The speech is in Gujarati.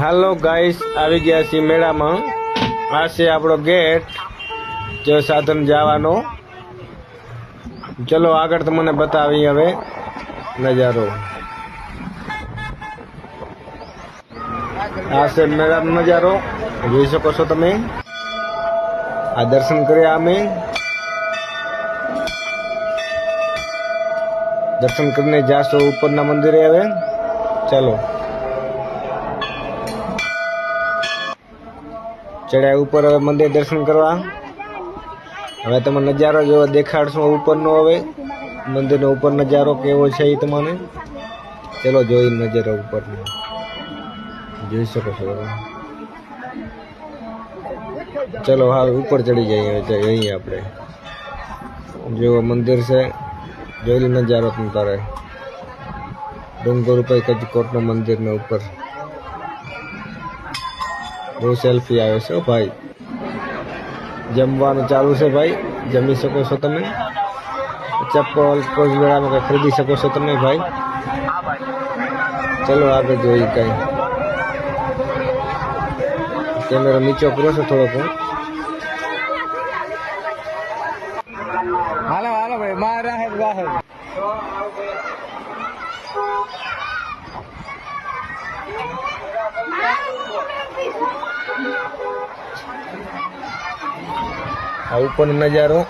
હાલો ગાઈસ, આવી ગયા છીએ મેળામાં. આ છે આપણો ગેટ, જો સાધન જવાનો. ચલો આગળ તમને બતાવી હવે નજારો. આ છે મેળાનો નજારો, જોઈ શકો છો તમે. આ દર્શન કર્યા અમે. દર્શન કરીને જાશો ઉપરના મંદિરે હવે. ચાલો. ચડ્યા ઉપર હવે મંદિર દર્શન કરવા. હવે તમે નજારો જો દેખાડશો ઉપરનો હવે. મંદિરનો ઉપર નજારો કેવો છે એ તમને. ચલો જોઈ નજારો ઉપરનો. જોઈ શકો છો. ચલો હા, ઉપર ચડી જઈએ જઈએ આપણે. જેવો મંદિર છે, જોઈ નજારો તમે તારે ડુંગર ઉપર કચકોટના મંદિરને ઉપર. બહુ સેલ્ફી આવે છે હો ભાઈ જમવાનું ચાલુ છે ભાઈ જમી શકો છો તમે? ચપ્પલ કોઝમેળામાં કંઈ ખરીદી શકો છો તમે ભાઈ ચલો આગળ જોઈએ કઈ। કેમેરો નીચો કરો છો થોડોક, હું. હાલો હાલો ભાઈ મારા હે. આ ઉપરનો નજારો.